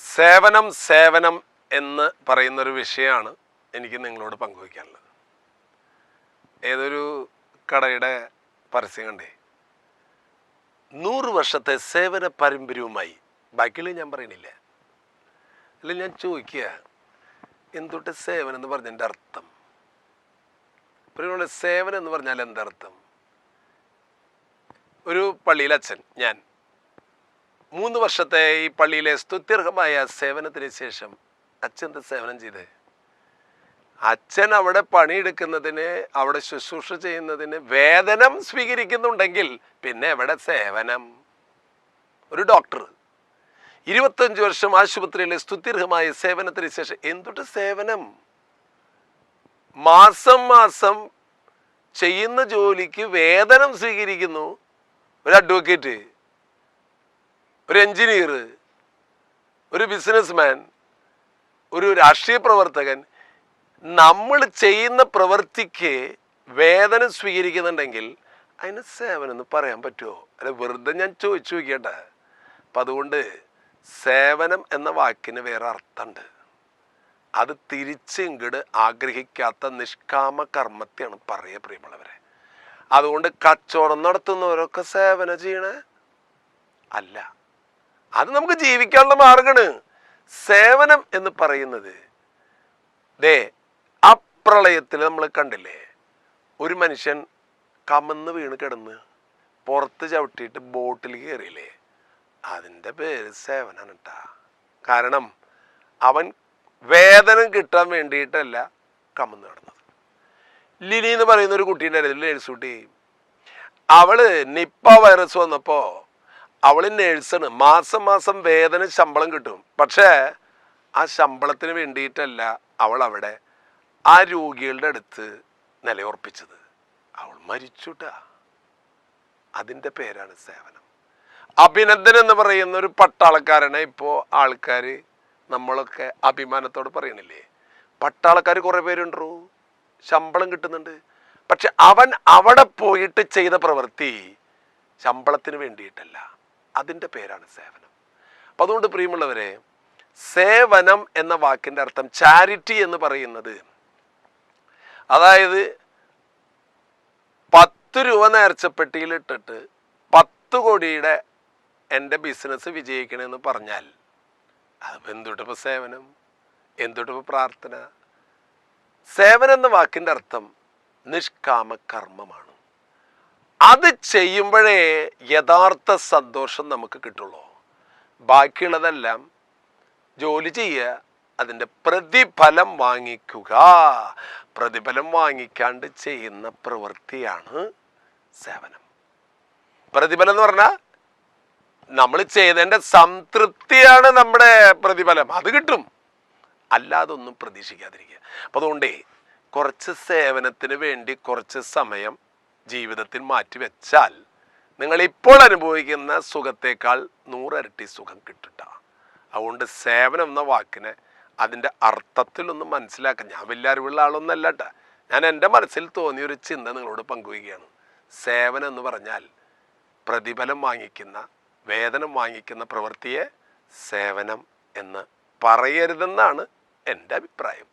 സേവനം സേവനം എന്ന് പറയുന്നൊരു വിഷയമാണ് എനിക്ക് നിങ്ങളോട് പങ്കുവയ്ക്കാനുള്ളത്. ഏതൊരു കടയുടെ പരസ്യം കണ്ടേ? നൂറ് വർഷത്തെ സേവന പാരമ്പര്യവുമായി. ബാക്കിയുള്ള ഞാൻ പറയണില്ല അല്ല ഞാൻ ചോദിക്കുക എന്തൊട്ട് സേവനം എന്ന് പറഞ്ഞതിന്റെ അർത്ഥം? പ്രിയമുള്ള സേവനം എന്ന് പറഞ്ഞാൽ എന്തർത്ഥം? ഒരു പള്ളിയിലെ അച്ഛൻ ഞാൻ മൂന്ന് വർഷത്തെ ഈ പള്ളിയിലെ സ്തുത്യർഹമായ സേവനത്തിന് ശേഷം അച്ഛന്റെ സേവനം ചെയ്തേ. അച്ഛൻ അവിടെ പണിയെടുക്കുന്നതിന് അവിടെ ശുശ്രൂഷ ചെയ്യുന്നതിന് വേതനം സ്വീകരിക്കുന്നുണ്ടെങ്കിൽ പിന്നെ എവിടെ സേവനം? ഒരു ഡോക്ടർ. ഇരുപത്തഞ്ച് വർഷം ആശുപത്രിയിലെ സ്തുത്യർഹമായ സേവനത്തിന് ശേഷം എന്തുട്ട് സേവനം? മാസം മാസം ചെയ്യുന്ന ജോലിക്ക് വേതനം സ്വീകരിക്കുന്നു. ഒരു അഡ്വക്കേറ്റ് ഒരു എഞ്ചിനീയർ ഒരു ബിസിനസ്മാൻ ഒരു രാഷ്ട്രീയ പ്രവർത്തകൻ നമ്മൾ ചെയ്യുന്ന പ്രവൃത്തിക്ക് വേതനം സ്വീകരിക്കുന്നുണ്ടെങ്കിൽ അതിന് സേവനം പറയാൻ പറ്റുമോ? അല്ല വെറുതെ ഞാൻ ചോദിച്ചു നോക്കിയട്ടെ. അപ്പം അതുകൊണ്ട് സേവനം എന്ന വാക്കിന് വേറെ അർത്ഥമുണ്ട്. അത് തിരിച്ച് ഇങ്ങോട്ട് ആഗ്രഹിക്കാത്ത നിഷ്കാമ കർമ്മത്തെയാണ് പറയുക പ്രിയമുള്ളവരെ. അതുകൊണ്ട് കച്ചവടം നടത്തുന്നവരൊക്കെ സേവന ചെയ്യണേ? അല്ല. അത് നമുക്ക് ജീവിക്കാനുള്ള മാർഗമാണ്. സേവനം എന്ന് പറയുന്നത്. ദേ അപ്രളയത്തിൽ നമ്മൾ കണ്ടില്ലേ? ഒരു മനുഷ്യൻ കമന്ന് വീണ് കിടന്ന് പുറത്ത് ചവിട്ടിയിട്ട് ബോട്ടിൽ കയറിയില്ലേ? അതിന്റെ പേര് സേവനാണ് കേട്ടാ കാരണം അവൻ വേതനം കിട്ടാൻ വേണ്ടിയിട്ടല്ല കമന്ന് കിടന്നത്. ലിനി എന്ന് പറയുന്ന ഒരു കുട്ടീന്റെ നേഴ്സുട്ടി അവൾ നിപ്പ വൈറസ് വന്നപ്പോൾ അവൾ നേഴ്സാണ്. മാസം മാസം വേദന ശമ്പളം കിട്ടും. പക്ഷേ ആ ശമ്പളത്തിന് വേണ്ടിയിട്ടല്ല അവൾ അവിടെ ആ രോഗികളുടെ അടുത്ത് നിലയുറപ്പിച്ചത്. അവൾ മരിച്ചുട്ടാ. അതിന്റെ പേരാണ് സേവനം. അഭിനന്ദൻ എന്ന് പറയുന്ന ഒരു പട്ടാളക്കാരനെ ഇപ്പോൾ ആൾക്കാർ നമ്മളൊക്കെ അഭിമാനത്തോട് പറയണില്ലേ? പട്ടാളക്കാർ കുറേ പേരുണ്ടോ? ശമ്പളം കിട്ടുന്നുണ്ട്. പക്ഷെ അവൻ അവിടെ പോയിട്ട് ചെയ്ത പ്രവൃത്തി ശമ്പളത്തിന് വേണ്ടിയിട്ടല്ല. അതിന്റെ പേരാണ് സേവനം. അപ്പം അതുകൊണ്ട് പ്രിയമുള്ളവരെ സേവനം എന്ന വാക്കിന്റെ അർത്ഥം ചാരിറ്റി എന്ന് പറയുന്നത് അതായത് പത്ത് രൂപ നേർച്ചപ്പെട്ടിയിലിട്ടിട്ട് പത്ത് കോടിയുടെ എന്റെ ബിസിനസ് വിജയിക്കണമെന്ന് പറഞ്ഞാൽ അപ്പം എന്തുട്ടിപ്പോൾ സേവനം? എന്തുട്ടിപ്പോൾ പ്രാർത്ഥന? സേവനം എന്ന വാക്കിന്റെ അർത്ഥം നിഷ്കാമ കർമ്മമാണ്. അത് ചെയ്യുമ്പോഴേ യഥാർത്ഥ സന്തോഷം നമുക്ക് കിട്ടുള്ളൂ. ബാക്കിയുള്ളതെല്ലാം ജോലി ചെയ്യുക അതിന്റെ പ്രതിഫലം വാങ്ങിക്കുക. പ്രതിഫലം വാങ്ങിക്കാണ്ട് ചെയ്യുന്ന പ്രവൃത്തിയാണ് സേവനം. പ്രതിഫലം എന്ന് പറഞ്ഞാൽ നമ്മൾ ചെയ്തതിന്റെ സംതൃപ്തിയാണ് നമ്മുടെ പ്രതിഫലം. അത് കിട്ടും. അല്ലാതെ ഒന്നും പ്രതീക്ഷിക്കാതിരിക്കുക. അപ്പോൾ അതുകൊണ്ടേ കുറച്ച് സേവനത്തിന് വേണ്ടി കുറച്ച് സമയം ജീവിതത്തിൽ മാറ്റിവെച്ചാൽ നിങ്ങൾ ഇപ്പോൾ അനുഭവിക്കുന്ന സുഖത്തേക്കാൾ നൂറരട്ടി സുഖം കിട്ടുട്ട. അതുകൊണ്ട് സേവനം എന്ന വാക്കിനെ അതിന്റെ അർത്ഥത്തിലൊന്ന് മനസ്സിലാക്കാൻ ഞാൻ വലിയ അറിവുള്ള ആളൊന്നല്ല കേട്ടോ ഞാൻ എന്റെ മനസ്സിൽ തോന്നിയ ഒരു ചിന്ത നിങ്ങളോട് പങ്കുവയ്ക്കുകയാണ്. സേവനം എന്ന് പറഞ്ഞാൽ പ്രതിഫലം വാങ്ങിക്കുന്ന വേതനം വാങ്ങിക്കുന്ന പ്രവൃത്തിയെ സേവനം എന്ന് പറയരുതെന്നാണ് എന്റെ അഭിപ്രായം.